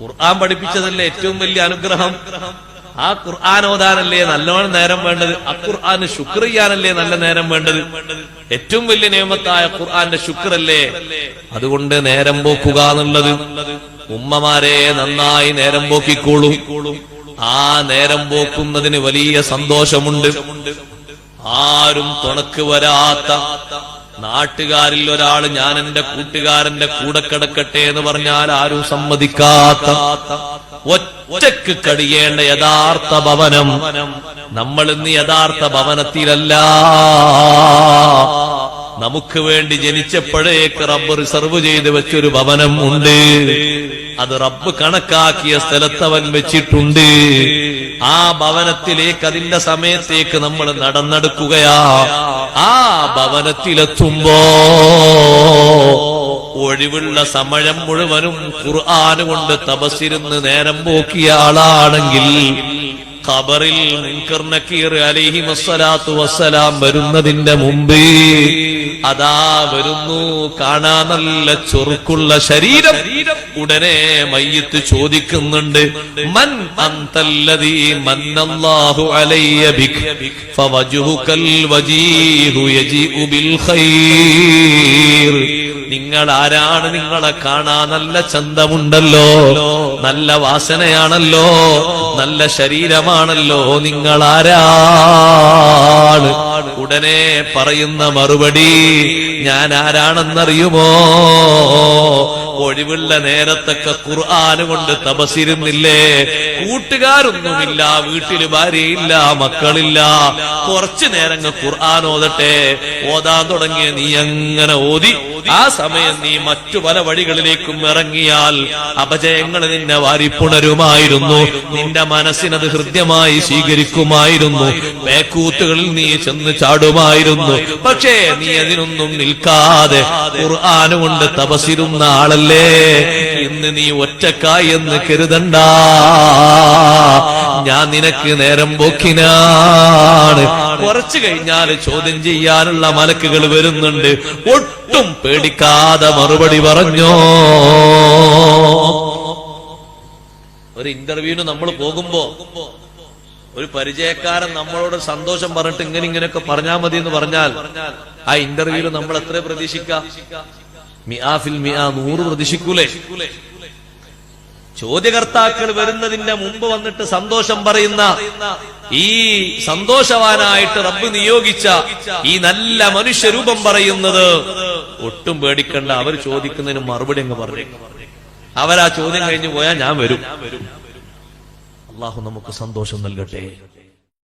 ഖുർആൻ പഠിപ്പിച്ചതല്ലേ ഏറ്റവും വലിയ അനുഗ്രഹം? ആ ഖുർആൻ ഓതാനല്ലേ നല്ലോണം നേരം വേണ്ടത്? ആ ഖുർആന് ശുക്ർ ചെയ്യാനല്ലേ നല്ല നേരം വേണ്ടത്? ഏറ്റവും വലിയ നിയമത്തായ ഖുർആന്റെ ശുക്രല്ലേ? അതുകൊണ്ട് നേരം പോക്കുക എന്നുള്ളത് ഉമ്മമാരെ നന്നായി നേരം പോക്കിക്കോളൂ. ആ നേരം പോക്കുന്നതിന് വലിയ സന്തോഷമുണ്ട്. ആരും തുണക്ക് വരാത്ത നാട്ടുകാരിൽ ഒരാൾ ഞാൻ എന്റെ കൂട്ടുകാരന്റെ കൂടെ കിടക്കട്ടെ എന്ന് പറഞ്ഞാൽ ആരും സമ്മതിക്കാത്ത ഒറ്റയ്ക്ക് കഴിയേണ്ട യഥാർത്ഥ ഭവനം നമ്മൾ ഇന്ന് യഥാർത്ഥ ഭവനത്തിലല്ല. നമുക്ക് വേണ്ടി ജനിച്ചപ്പോഴേക്ക് റബ്ബ് റിസർവ് ചെയ്ത് വെച്ചൊരു ഭവനം ഉണ്ട്. അത് റബ്ബ് കണക്കാക്കിയ സ്ഥലത്തവൻ വെച്ചിട്ടുണ്ട്. ആ ഭവനത്തിലേക്ക് അതിന്റെ സമയത്തേക്ക് നമ്മൾ നടന്നെടുക്കുകയാ. ആ ഭവനത്തിലെത്തുമ്പോ ഒഴിവുള്ള സമയം മുഴുവനും ഖുർആാനുകൊണ്ട് കൊണ്ട് തപസ്സിരുന്ന് നേരം പോക്കിയ ആളാണെങ്കിൽ ഖബറിൽ മുൻകർ അലൈഹി വസ്സലാത്തു വസ്സലാം വരുന്നതിന്റെ മുമ്പ് അതാ വരുന്നു കാണാ നല്ല ചൊറുക്കുള്ള ശരീരം. ഉടനെ മയ്യത്ത് ചോദിക്കുന്നുണ്ട് മൻ അന്തല്ലതി മന്നല്ലാഹു അലയ്യ ബിക് ഫവജുഹുകൽ വജീഹു യജീഉ ബിൽ ഖൈർ. നിങ്ങൾ ആരാണ് നിങ്ങളെ കാണാ നല്ല ചന്തമുണ്ടല്ലോ? നല്ല വാസനയാണല്ലോ? നല്ല ശരീരമാണല്ലോ? നിങ്ങൾ ആരാണ് ഉടനെ പറയുന്ന മറുപടി ഞാൻ ആരാണെന്നറിയുമോ ഒഴിവുള്ള നേരത്തൊക്കെ ഖുർആാന് കൊണ്ട് തപസിരുന്നില്ലേ കൂട്ടുകാരൊന്നുമില്ല വീട്ടിൽ ഭാര്യയില്ല മക്കളില്ല. കുറച്ചു നേരങ്ങൾ ഖുർആൻ ഓതട്ടെ. ഓതാൻ തുടങ്ങിയ നീ അങ്ങനെ ഓതി? ആ സമയം നീ മറ്റു പല വഴികളിലേക്കും ഇറങ്ങിയാൽ അപജയങ്ങൾ നിന്നെ വാരിപ്പുണരുമായിരുന്നു. നിന്റെ മനസ്സിനത് ഹൃദ്യമായി സ്വീകരിക്കുമായിരുന്നു. പേക്കൂത്തുകളിൽ നീ ചെന്ന് ചാടുമായിരുന്നു. പക്ഷേ നീ അതിനൊന്നും നിൽക്കാതെ ഖുർആാനുകൊണ്ട് തപസിരുന്ന ആളല്ലേ. ഇന്ന് നീ ഒറ്റക്കായി എന്ന് കരുതണ്ട. ഞാൻ നിനക്ക് നേരം പോക്കിനാണ്. കുറച്ചു കഴിഞ്ഞാൽ ചോദ്യം ചെയ്യാനുള്ള മലക്കുകൾ വരുന്നുണ്ട്. ഒട്ടും പേടിക്കാതെ മറുപടി പറഞ്ഞോ? ഒരു ഇന്റർവ്യൂവിന് നമ്മൾ പോകുമ്പോ ഒരു പരിചയക്കാരൻ നമ്മളോട് സന്തോഷം പറഞ്ഞിട്ട് ഇങ്ങനെ ഇങ്ങനെയൊക്കെ പറഞ്ഞാൽ മതി എന്ന് പറഞ്ഞാൽ ആ ഇന്റർവ്യൂവിൽ നമ്മൾ എത്ര പ്രതീക്ഷിക്കാം. മിയാഫിൽ മിയാ നൂറ് പ്രതീക്ഷിക്കൂലേ? ചോദ്യകർത്താക്കൾ വരുന്നതിന്റെ മുമ്പ് വന്നിട്ട് സന്തോഷം പറയുന്ന ഈ സന്തോഷവാനായിട്ട് റബ്ബ് നിയോഗിച്ച ഈ നല്ല മനുഷ്യരൂപം പറയുന്നത് ഒട്ടും പേടിക്കണ്ട. അവർ ചോദിക്കുന്നതിന് മറുപടി അങ്ങ് പറഞ്ഞു. അവരാ ചോദ്യം കഴിഞ്ഞു പോയാൽ ഞാൻ വരും. അള്ളാഹു നമുക്ക് സന്തോഷം നൽകട്ടെ.